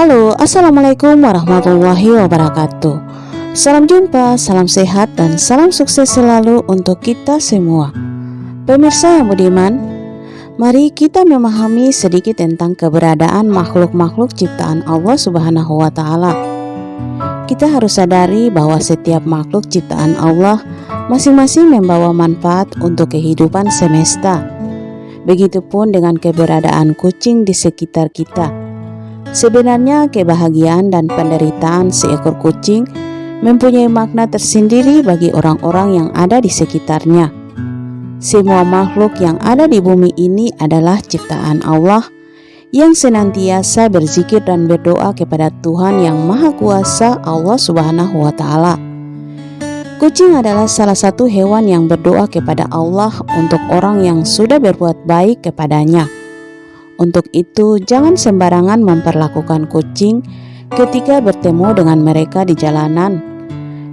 Halo, Assalamualaikum warahmatullahi wabarakatuh. Salam jumpa, salam sehat, dan salam sukses selalu untuk kita semua. Pemirsa yang budiman, mari kita memahami sedikit tentang keberadaan makhluk-makhluk ciptaan Allah subhanahu wa ta'ala. Kita harus sadari bahwa setiap makhluk ciptaan Allah masing-masing membawa manfaat untuk kehidupan semesta. Begitupun dengan keberadaan kucing di sekitar kita. Sebenarnya, kebahagiaan dan penderitaan seekor kucing mempunyai makna tersendiri bagi orang-orang yang ada di sekitarnya. Semua makhluk yang ada di bumi ini adalah ciptaan Allah yang senantiasa berzikir dan berdoa kepada Tuhan yang Maha Kuasa, Allah Subhanahu wa Ta'ala. Kucing adalah salah satu hewan yang berdoa kepada Allah untuk orang yang sudah berbuat baik kepadanya. Untuk itu, jangan sembarangan memperlakukan kucing ketika bertemu dengan mereka di jalanan.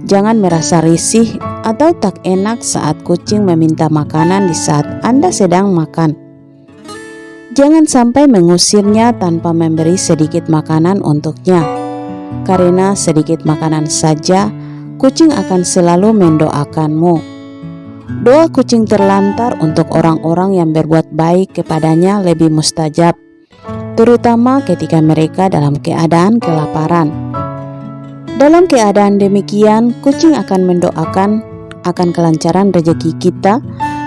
Jangan merasa risih atau tak enak saat kucing meminta makanan di saat Anda sedang makan. Jangan sampai mengusirnya tanpa memberi sedikit makanan untuknya, karena sedikit makanan saja kucing akan selalu mendoakanmu. Doa kucing terlantar untuk orang-orang yang berbuat baik kepadanya lebih mustajab, terutama ketika mereka dalam keadaan kelaparan. Dalam keadaan demikian, kucing akan mendoakan akan kelancaran rezeki kita,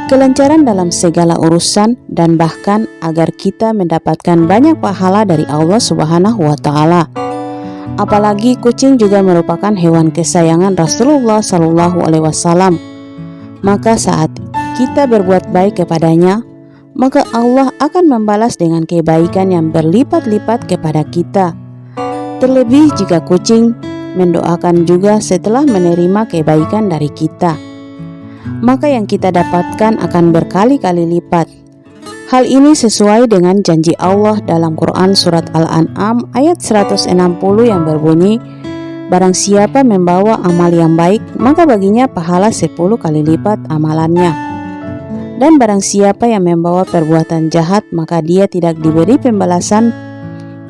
kelancaran dalam segala urusan, dan bahkan agar kita mendapatkan banyak pahala dari Allah Subhanahu wa Ta'ala. Apalagi kucing juga merupakan hewan kesayangan Rasulullah Shallallahu Alaihi Wasallam. Maka saat kita berbuat baik kepadanya, maka Allah akan membalas dengan kebaikan yang berlipat-lipat kepada kita. Terlebih jika kucing mendoakan juga setelah menerima kebaikan dari kita, maka yang kita dapatkan akan berkali-kali lipat Hal ini sesuai dengan janji Allah dalam Quran Surat Al-An'am ayat 160 yang berbunyi Barang siapa membawa amal yang baik, maka baginya pahala 10 kali lipat amalannya. Dan barang siapa yang membawa perbuatan jahat, maka dia tidak diberi pembalasan,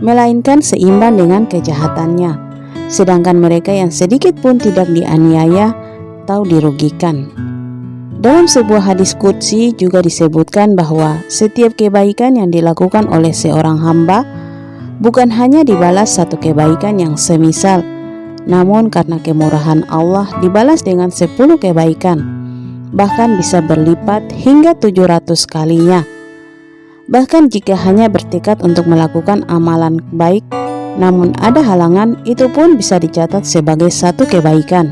melainkan seimbang dengan kejahatannya. Sedangkan mereka yang sedikit pun tidak dianiaya atau dirugikan. Dalam sebuah hadis kudsi juga disebutkan bahwa setiap kebaikan yang dilakukan oleh seorang hamba bukan hanya dibalas satu kebaikan yang semisal, namun karena kemurahan Allah dibalas dengan sepuluh kebaikan, bahkan bisa berlipat hingga 700 kalinya. Bahkan jika hanya bertekad untuk melakukan amalan baik, namun ada halangan, itu pun bisa dicatat sebagai satu kebaikan.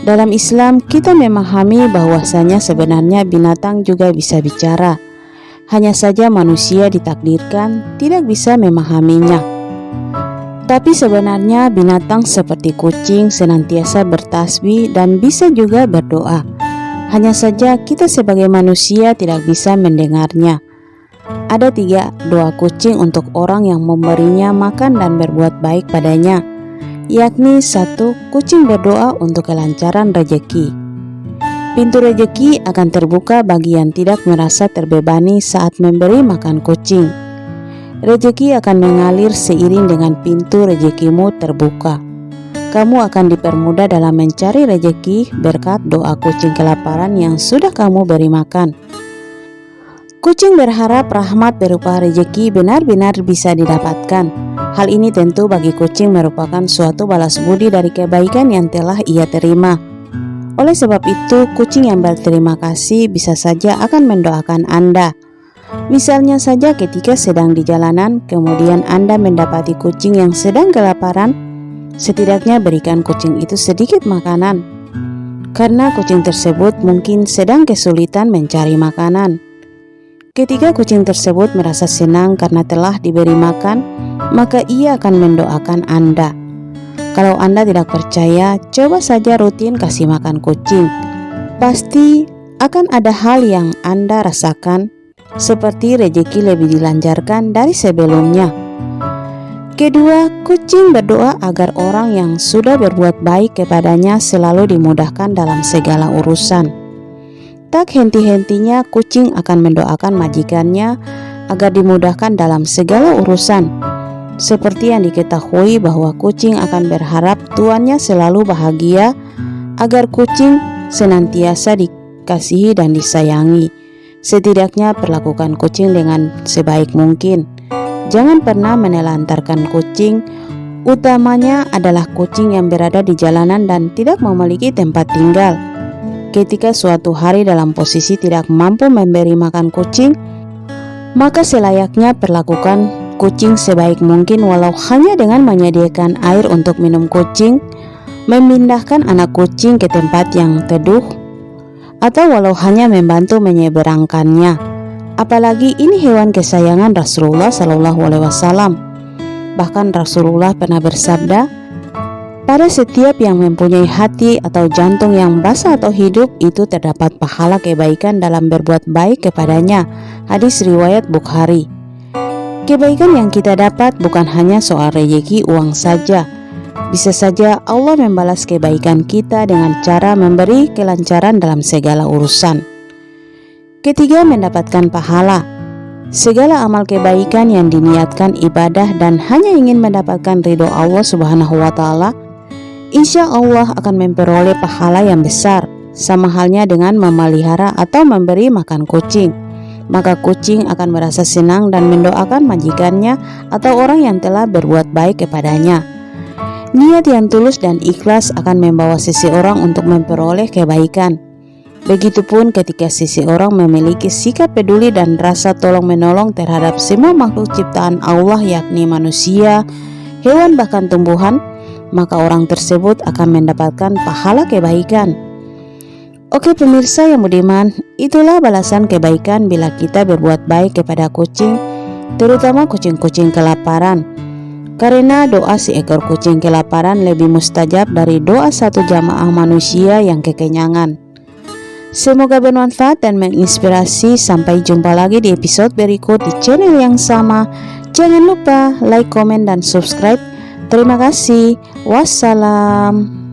Dalam Islam, kita memahami bahwasanya sebenarnya binatang juga bisa bicara. Hanya saja manusia ditakdirkan tidak bisa memahaminya. Tapi sebenarnya binatang seperti kucing senantiasa bertasbih dan bisa juga berdoa. Hanya saja kita sebagai manusia tidak bisa mendengarnya. Ada tiga doa kucing untuk orang yang memberinya makan dan berbuat baik padanya yakni satu kucing berdoa untuk kelancaran rejeki. Pintu rejeki akan terbuka bagi yang tidak merasa terbebani saat memberi makan kucing. Rejeki akan mengalir seiring dengan pintu rejekimu terbuka. Kamu akan dipermudah dalam mencari rejeki berkat doa kucing kelaparan yang sudah kamu beri makan. Kucing berharap rahmat berupa rejeki benar-benar bisa didapatkan. Hal ini tentu bagi kucing merupakan suatu balas budi dari kebaikan yang telah ia terima. Oleh sebab itu, kucing yang berterima kasih bisa saja akan mendoakan Anda. Misalnya saja ketika sedang di jalanan, kemudian Anda mendapati kucing yang sedang kelaparan, setidaknya berikan kucing itu sedikit makanan. Karena kucing tersebut mungkin sedang kesulitan mencari makanan. Ketika kucing tersebut merasa senang karena telah diberi makan, maka ia akan mendoakan Anda. Kalau Anda tidak percaya, coba saja rutin kasih makan kucing. Pasti akan ada hal yang Anda rasakan, seperti rejeki lebih dilancarkan dari sebelumnya. Kedua, kucing berdoa agar orang yang sudah berbuat baik kepadanya selalu dimudahkan dalam segala urusan. Tak henti-hentinya kucing akan mendoakan majikannya agar dimudahkan dalam segala urusan. seperti yang diketahui bahwa kucing akan berharap tuannya selalu bahagia agar kucing senantiasa dikasihi dan disayangi. Setidaknya perlakukan kucing dengan sebaik mungkin. Jangan pernah menelantarkan kucing, utamanya adalah kucing yang berada di jalanan dan tidak memiliki tempat tinggal. Ketika suatu hari dalam posisi tidak mampu memberi makan kucing, maka selayaknya perlakukan kucing sebaik mungkin walau hanya dengan menyediakan air untuk minum kucing, memindahkan anak kucing ke tempat yang teduh, atau walau hanya membantu menyeberangkannya. Apalagi ini hewan kesayangan Rasulullah Shallallahu Alaihi Wasallam. Bahkan Rasulullah pernah bersabda, pada setiap yang mempunyai hati atau jantung yang basah atau hidup itu terdapat pahala kebaikan dalam berbuat baik kepadanya. Hadis riwayat Bukhari. Kebaikan yang kita dapat bukan hanya soal rejeki uang saja. Bisa saja Allah membalas kebaikan kita dengan cara memberi kelancaran dalam segala urusan. Ketiga, mendapatkan pahala. Segala amal kebaikan yang diniatkan ibadah dan hanya ingin mendapatkan ridho Allah Subhanahu wa taala, insya Allah akan memperoleh pahala yang besar, sama halnya dengan memelihara atau memberi makan kucing. Maka kucing akan merasa senang dan mendoakan majikannya atau orang yang telah berbuat baik kepadanya. Niat yang tulus dan ikhlas akan membawa seseorang untuk memperoleh kebaikan. Begitupun ketika sisi orang memiliki sikap peduli dan rasa tolong-menolong terhadap semua makhluk ciptaan Allah yakni manusia, hewan bahkan tumbuhan, maka orang tersebut akan mendapatkan pahala kebaikan. Oke pemirsa yang budiman, itulah balasan kebaikan bila kita berbuat baik kepada kucing, terutama kucing-kucing kelaparan. Karena doa si ekor kucing kelaparan lebih mustajab dari doa satu jamaah manusia yang kekenyangan. Semoga bermanfaat dan menginspirasi. Sampai jumpa lagi di episode berikut di channel yang sama. Jangan lupa like, komen, dan subscribe. Terima kasih. Wassalam.